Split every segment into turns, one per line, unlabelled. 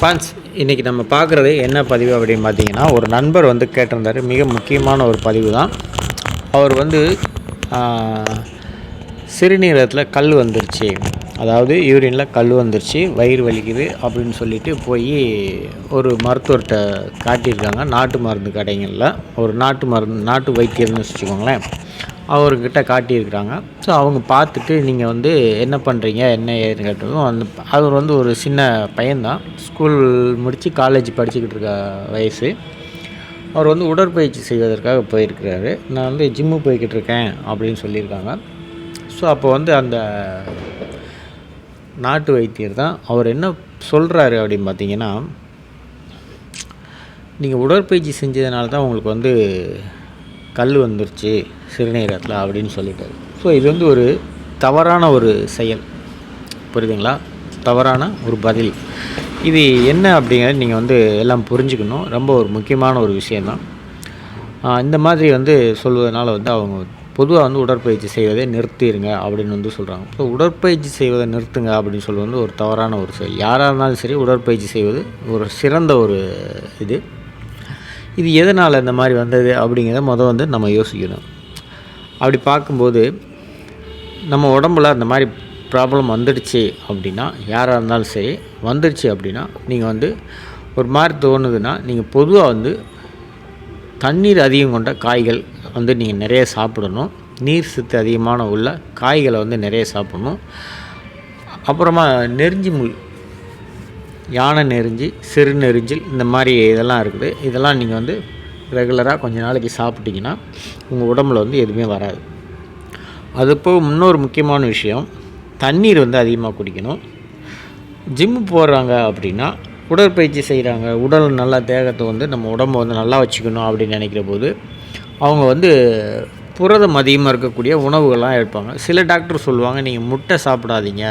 Fans இன்றைக்கி நம்ம பார்க்குறது என்ன பதிவு அப்படின்னு பார்த்தீங்கன்னா ஒரு நண்பர் வந்து கேட்டிருந்தாரு. மிக முக்கியமான ஒரு பதிவு தான். அவர் வந்து சிறுநீரகத்தில் கல் வந்துருச்சு. அதாவது யூரினில் கல் வந்துருச்சு வயிறு வலிக்குது அப்படின்னு சொல்லிட்டு போய் ஒரு மருத்துவர்கிட்ட காட்டியிருக்காங்க. நாட்டு மருந்து கடைகளில். ஒரு நாட்டு மருந்து நாட்டு வைத்தியர்னு வச்சுக்கோங்களேன். அவர்கிட்ட காட்டியிருக்கிறாங்க. ஸோ அவங்க பார்த்துட்டு நீங்கள் வந்து என்ன பண்ணுறீங்க என்ன ஏதுன்னு கேட்டதும் அந்த அவர் வந்து ஒரு சின்ன பையன்தான். ஸ்கூல் முடித்து காலேஜ் படிச்சுக்கிட்டு இருக்க வயசு. அவர் வந்து உடற்பயிற்சி செய்வதற்காக போயிருக்கிறாரு. நான் வந்து ஜிம்மு போய்கிட்டு இருக்கேன் அப்படின்னு சொல்லியிருக்காங்க. ஸோ அப்போ வந்து அந்த நாட்டு வைத்தியர் தான் அவர் என்ன சொல்கிறாரு அப்படின்னு பார்த்தீங்கன்னா நீங்கள் உடற்பயிற்சி செஞ்சதுனால தான் உங்களுக்கு வந்து கல் வந்துருச்சு சிறுநீரகத்தில் அப்படின்னு சொல்லிட்டாரு. ஸோ இது வந்து ஒரு தவறான ஒரு செயல். புரியுதுங்களா? தவறான ஒரு பதில். இது என்ன அப்படிங்கிறது நீங்கள் வந்து எல்லாம் புரிஞ்சுக்கணும். ரொம்ப ஒரு முக்கியமான ஒரு விஷயந்தான் இந்த மாதிரி வந்து சொல்வதனால வந்து அவங்க பொதுவாக வந்து உடற்பயிற்சி செய்வதை நிறுத்திடுங்க அப்படின்னு வந்து சொல்கிறாங்க ஸோ உடற்பயிற்சி செய்வதை நிறுத்துங்க அப்படின்னு சொல்வது வந்து ஒரு தவறான ஒரு செயல். யாராக இருந்தாலும் சரி உடற்பயிற்சி செய்வது ஒரு சிறந்த ஒரு இது. இது எதனால் இந்த மாதிரி வந்தது அப்படிங்கிறத முதல் வந்து நம்ம யோசிக்கணும். அப்படி பார்க்கும்போது நம்ம உடம்புல அந்த மாதிரி ப்ராப்ளம் வந்துடுச்சு அப்படின்னா யாராக இருந்தாலும் சரி வந்துடுச்சு அப்படின்னா நீங்கள் வந்து ஒரு மாதிரி தோணுதுன்னா நீங்கள் பொதுவாக வந்து தண்ணீர் அதிகம் கொண்ட காய்கள் வந்து நீங்கள் நிறைய சாப்பிடணும். நீர் சத்து அதிகமான உள்ள காய்களை வந்து நிறைய சாப்பிடணும். அப்புறமா நெருஞ்சி முள் யானை நெருஞ்சி சிறு நெருஞ்சில் இந்த மாதிரி இதெல்லாம் இருக்குது. இதெல்லாம் நீங்கள் வந்து ரெகுலராக கொஞ்ச நாளைக்கு சாப்பிட்டீங்கன்னா உங்கள் உடம்புல வந்து எதுவுமே வராது. அது போக இன்னொரு முக்கியமான விஷயம். தண்ணீர் வந்து அதிகமாக குடிக்கணும். ஜிம்மு போடுறாங்க அப்படின்னா உடற்பயிற்சி செய்கிறாங்க உடல் நல்லா தேகத்தை வந்து நம்ம உடம்பை வந்து நல்லா வச்சுக்கணும் அப்படின்னு நினைக்கிற போது அவங்க வந்து புரதம் அதிகமாக இருக்கக்கூடிய உணவுகள்லாம் எடுப்பாங்க. சில டாக்டர் சொல்லுவாங்க நீங்கள் முட்டை சாப்பிடாதீங்க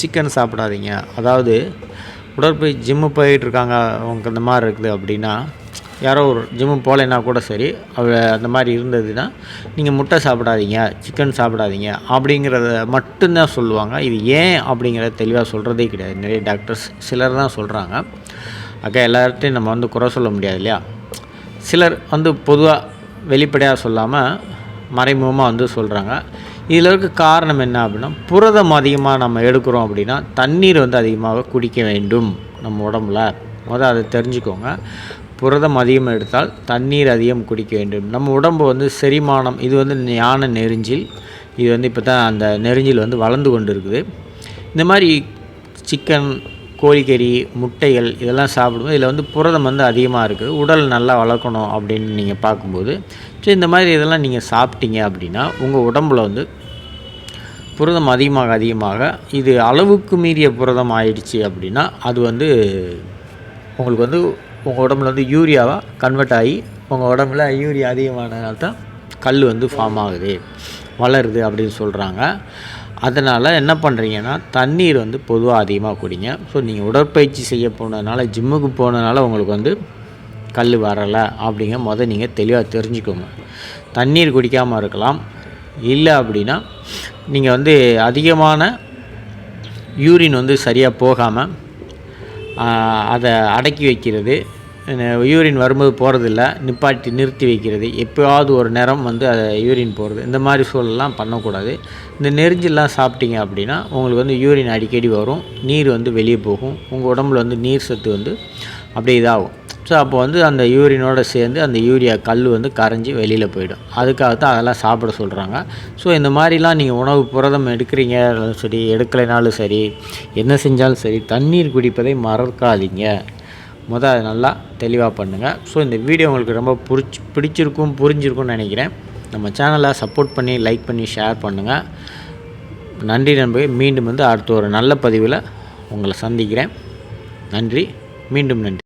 சிக்கன் சாப்பிடாதீங்க. அதாவது உடற்பயிற்சி ஜிம்மு போயிட்டுருக்காங்க அவங்க இந்த மாதிரி இருக்குது அப்படின்னா யாரோ ஒரு ஜிம்மு போகலைன்னா கூட சரி அவ அந்த மாதிரி இருந்ததுன்னா நீங்கள் முட்டை சாப்பிடாதீங்க சிக்கன் சாப்பிடாதீங்க அப்படிங்கிறத மட்டும்தான் சொல்லுவாங்க. இது ஏன் அப்படிங்கிறத தெளிவாக சொல்கிறதே கிடையாது. நிறைய டாக்டர்ஸ் சிலர் தான் சொல்கிறாங்க அக்கா எல்லார்ட்டையும் நம்ம வந்து குறை சொல்ல முடியாது இல்லையா? சிலர் வந்து பொதுவாக வெளிப்படையாக சொல்லாமல் மறைமுகமாக வந்து சொல்கிறாங்க இதில் இருக்க காரணம் என்ன அப்படின்னா புரதம் அதிகமாக நம்ம எடுக்கிறோம் அப்படின்னா தண்ணீர் வந்து அதிகமாக குடிக்க வேண்டும் நம்ம உடம்புல. முதல் அதை தெரிஞ்சுக்கோங்க. புரதம் அதிகம் எடுத்தால் தண்ணீர் அதிகம் குடிக்க வேண்டும். நம்ம உடம்பு வந்து செரிமானம் இது வந்து ஞான நெறிஞ்சில் இது வந்து இப்போ தான் அந்த நெறிஞ்சில் வந்து வளர்ந்து கொண்டு இருக்குது இந்த மாதிரி சிக்கன் கோழிக்கறி முட்டைகள் இதெல்லாம் சாப்பிடும்போது இதில் வந்து புரதம் வந்து அதிகமாக இருக்குது. உடல் நல்லா வளர்க்கணும் அப்படின்னு நீங்கள் பார்க்கும்போது ஸோ இந்த மாதிரி இதெல்லாம் நீங்கள் சாப்பிட்டீங்க அப்படின்னா உங்கள் உடம்புல வந்து புரதம் அதிகமாக அதிகமாக இது அளவுக்கு மீறிய புரதம் ஆயிடுச்சு அப்படின்னா அது வந்து உங்களுக்கு வந்து உங்கள் உடம்புல வந்து யூரியாவாக கன்வெர்ட் ஆகி உங்கள் உடம்புல யூரியா அதிகமானதுனால தான் கல் வந்து ஃபார்ம் ஆகுது வளருது அப்படின்னு சொல்கிறாங்க அதனால் என்ன பண்ணுறீங்கன்னா தண்ணீர் வந்து பொதுவாக அதிகமாக குடிங்க. ஸோ நீங்கள் உடற்பயிற்சி செய்ய போனதுனால ஜிம்முக்கு போனதுனால உங்களுக்கு வந்து கல் வரலை அப்படிங்க முதல் நீங்கள் தெளிவாக தெரிஞ்சுக்கோங்க. தண்ணீர் குடிக்காமல் இருக்கலாம். இல்லை அப்படின்னா நீங்கள் வந்து அதிகமான யூரின் வந்து சரியாக போகாமல் அதை அடக்கி வைக்கிறது யூரின் வரும்போது போகிறதில்ல நிப்பாட்டி நிறுத்தி வைக்கிறது. எப்போயாவது ஒரு நேரம் வந்து அதை யூரின் போகிறது இந்த மாதிரி சூழல்லாம் பண்ணக்கூடாது. இந்த நெரிஞ்செல்லாம் சாப்பிட்டீங்க அப்படின்னா உங்களுக்கு வந்து யூரின் அடிக்கடி வரும். நீர் வந்து வெளியே போகும். உங்கள் உடம்புல வந்து நீர் சத்து வந்து அப்படியே இதாகும். ஸோ அப்போ வந்து அந்த யூரினோட சேர்ந்து அந்த யூரியா கல் வந்து கரைஞ்சி வெளியில் போயிடும். அதுக்காக தான் அதெல்லாம் சாப்பிட சொல்கிறாங்க ஸோ இந்த மாதிரிலாம் நீங்கள் உணவு புரதம் எடுக்கிறீங்க சரி எடுக்கலைனாலும் சரி என்ன செஞ்சாலும் சரி தண்ணீர் குடிப்பதை மறக்காதீங்க. முதல் அதை நல்லா தெளிவாக பண்ணுங்கள் ஸோ இந்த வீடியோ உங்களுக்கு ரொம்ப பிடிச்சி பிடிச்சிருக்கும் புரிஞ்சிருக்கும்னு நினைக்கிறேன். நம்ம சேனலை சப்போர்ட் பண்ணி லைக் பண்ணி ஷேர் பண்ணுங்கள் நன்றி நண்பர்கள். மீண்டும் வந்து அடுத்த ஒரு நல்ல பதிவில் உங்களை சந்திக்கிறேன். நன்றி. மீண்டும் நன்றி.